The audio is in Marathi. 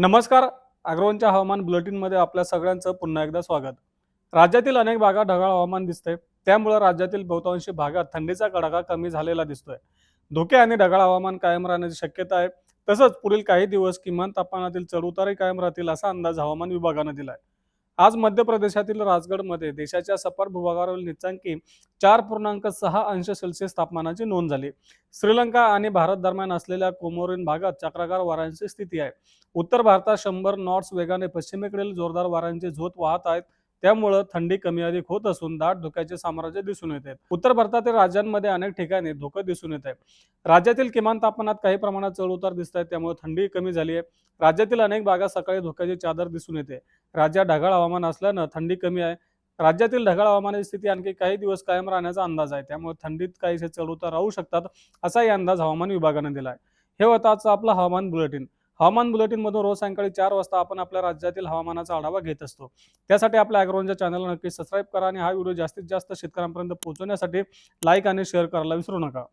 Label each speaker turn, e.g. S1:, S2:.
S1: नमस्कार अग्रवनच्या हवामान बुलेटिनमध्ये आपल्या सगळ्यांचं पुन्हा एकदा स्वागत. राज्यातील अनेक भागात ढगाळ हवामान दिसतंय. त्यामुळे राज्यातील बहुतांशी भागात थंडीचा कडाका कमी झालेला दिसतोय. धुके आणि ढगाळ हवामान कायम राहण्याची शक्यता आहे. तसंच पुढील काही दिवस किमान तापमानातील चढउतारही कायम राहतील असा अंदाज हवामान विभागानं दिलाय. आज मध्य प्रदेशातील राजगडमध्ये देशाच्या सपाट भूभागावरील निचांकी चार पूर्णांक सहा अंश सेल्सिअस तापमानाची नोंद झाली. श्रीलंका आणि भारत दरम्यान असलेल्या कोमोरिन भागात चक्राकार वाऱ्यांची स्थिती आहे. उत्तर भारतात शंभर नॉट्स वेगाने पश्चिमेकडील जोरदार वाऱ्यांचे झोत वाहत आहेत. त्यामुळं थंडी कमी अधिक होत असून दाट धुक्याचे साम्राज्य दिसून येत आहे उत्तर भारतातील राज्यांमध्ये अनेक ठिकाणी धुकं दिसून येत आहे राज्यातील किमान तापमानात काही प्रमाणात चढउतार दिसत आहेत त्यामुळे थंडी कमी झाली आहे. राज्यातील अनेक भागात सकाळी धुक्याची चादर दिसून येते. राज्यात ढगाळ हवामान असल्यानं थंडी कमी आहे. राज्यातील ढगाळ हवामानाची स्थिती आणखी काही दिवस कायम राहण्याचा अंदाज आहे. त्यामुळे थंडीत काहीसे चढउतार राहू शकतात असाही अंदाज हवामान विभागानं दिला आहे हे होतं आजचं आपलं हवामान बुलेटिन. हवामान बुलेटिनमधून रोज सायंकाळी चार वाजता आपण आपल्या राज्यातील हवामानाचा आढावा घेत असतो. त्यासाठी आपल्या अॅग्रोनच्या चॅनलला नक्की सबस्क्राईब करा आणि हा व्हिडिओ जास्तीत जास्त शेतकऱ्यांपर्यंत पोहोचवण्यासाठी लाईक आणि शेअर करायला विसरू नका.